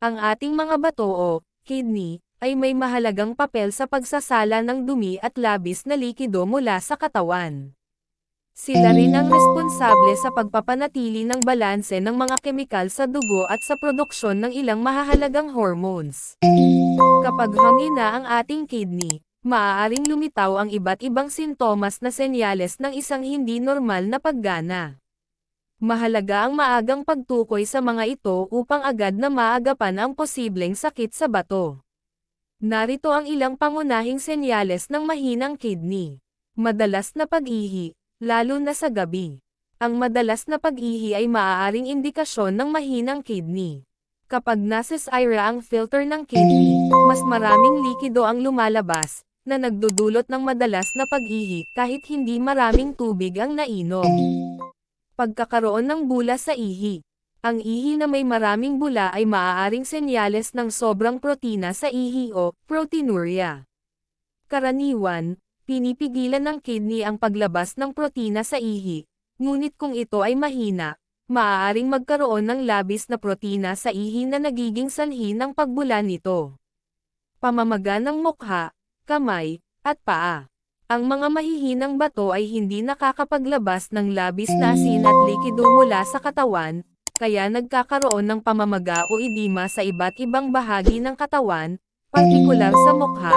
Ang ating mga bato o kidney ay may mahalagang papel sa pagsasala ng dumi at labis na likido mula sa katawan. Sila rin ang responsable sa pagpapanatili ng balanse ng mga kemikal sa dugo at sa produksyon ng ilang mahahalagang hormones. Kapag hangina ang ating kidney, maaaring lumitaw ang iba't ibang sintomas na senyales ng isang hindi normal na paggana. Mahalaga ang maagang pagtukoy sa mga ito upang agad na maagapan ang posibleng sakit sa bato. Narito ang ilang pangunahing senyales ng mahinang kidney. Madalas na pag-ihi, lalo na sa gabi. Ang madalas na pag-ihi ay maaaring indikasyon ng mahinang kidney. Kapag nasisira ang filter ng kidney, mas maraming likido ang lumalabas, na nagdudulot ng madalas na pag-ihi kahit hindi maraming tubig ang nainom. Pagkakaroon ng bula sa ihi. Ang ihi na may maraming bula ay maaaring senyales ng sobrang protina sa ihi o proteinuria. Karaniwan, pinipigilan ng kidney ang paglabas ng protina sa ihi, ngunit kung ito ay mahina, maaaring magkaroon ng labis na protina sa ihi na nagiging sanhi ng pagbula nito. Pamamaga ng mukha, kamay, at paa. Ang mga mahihinang bato ay hindi nakakapaglabas ng labis na asin at likido mula sa katawan, kaya nagkakaroon ng pamamaga o edema sa iba't ibang bahagi ng katawan, partikular sa mukha,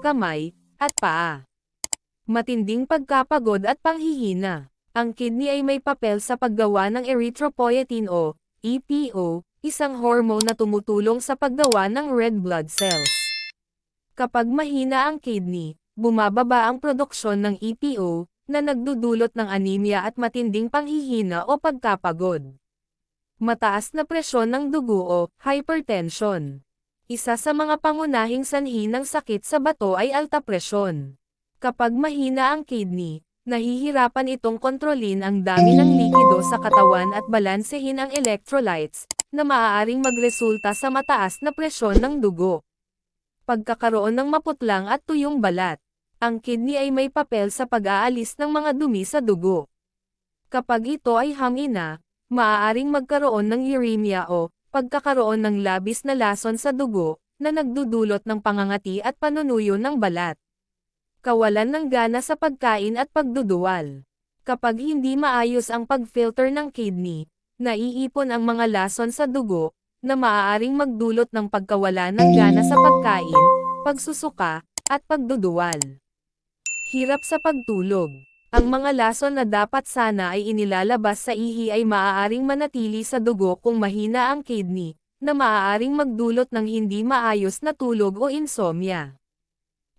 kamay, at paa. Matinding pagkapagod at panghihina. Ang kidney ay may papel sa paggawa ng erythropoietin o EPO, isang hormone na tumutulong sa paggawa ng red blood cells. Kapag mahina ang kidney, bumababa ang produksyon ng EPO, na nagdudulot ng anemia at matinding panghihina o pagkapagod. Mataas na presyon ng dugo o hypertension. Isa sa mga pangunahing sanhi ng sakit sa bato ay alta presyon. Kapag mahina ang kidney, nahihirapan itong kontrolin ang dami ng likido sa katawan at balansehin ang electrolytes, na maaaring magresulta sa mataas na presyon ng dugo. Pagkakaroon ng maputlang at tuyong balat. Ang kidney ay may papel sa pag-aalis ng mga dumi sa dugo. Kapag ito ay hangina, maaaring magkaroon ng uremia o pagkakaroon ng labis na lason sa dugo, na nagdudulot ng pangangati at panunuyo ng balat. Kawalan ng gana sa pagkain at pagduduwal. Kapag hindi maayos ang pag-filter ng kidney, naiipon ang mga lason sa dugo, na maaaring magdulot ng pagkawala ng gana sa pagkain, pagsusuka, at pagduduwal. Hirap sa pagtulog. Ang mga lason na dapat sana ay inilalabas sa ihi ay maaaring manatili sa dugo kung mahina ang kidney, na maaaring magdulot ng hindi maayos na tulog o insomnia.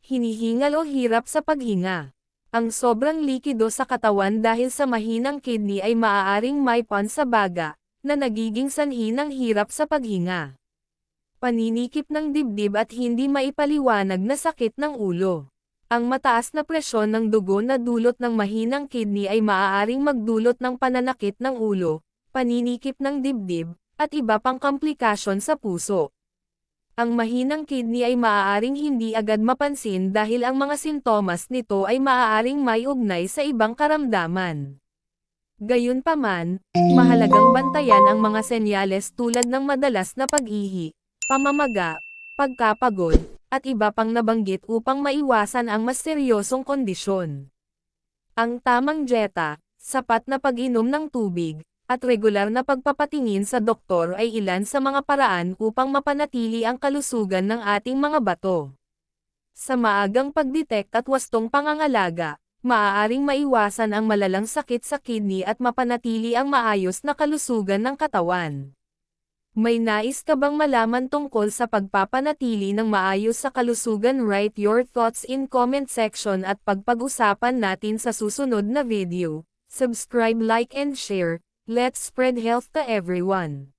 Hinihingal o hirap sa paghinga. Ang sobrang likido sa katawan dahil sa mahinang kidney ay maaaring may pan sa baga, na nagiging sanhi ng hirap sa paghinga. Paninikip ng dibdib at hindi maipaliwanag na sakit ng ulo. Ang mataas na presyon ng dugo na dulot ng mahinang kidney ay maaaring magdulot ng pananakit ng ulo, paninikip ng dibdib, at iba pang komplikasyon sa puso. Ang mahinang kidney ay maaaring hindi agad mapansin dahil ang mga sintomas nito ay maaaring may ugnay sa ibang karamdaman. Gayunpaman, mahalagang bantayan ang mga senyales tulad ng madalas na pag-ihi, pamamaga, pagkapagod, at iba pang nabanggit upang maiwasan ang mas seryosong kondisyon. Ang tamang dieta, sapat na pag-inom ng tubig, at regular na pagpapatingin sa doktor ay ilan sa mga paraan upang mapanatili ang kalusugan ng ating mga bato. Sa maagang pagdetect at wastong pangangalaga, maaaring maiwasan ang malalang sakit sa kidney at mapanatili ang maayos na kalusugan ng katawan. May nais ka bang malaman tungkol sa pagpapanatili ng maayos sa kalusugan? Write your thoughts in comment section at pagpag-usapan natin sa susunod na video. Subscribe, like and share. Let's spread health to everyone.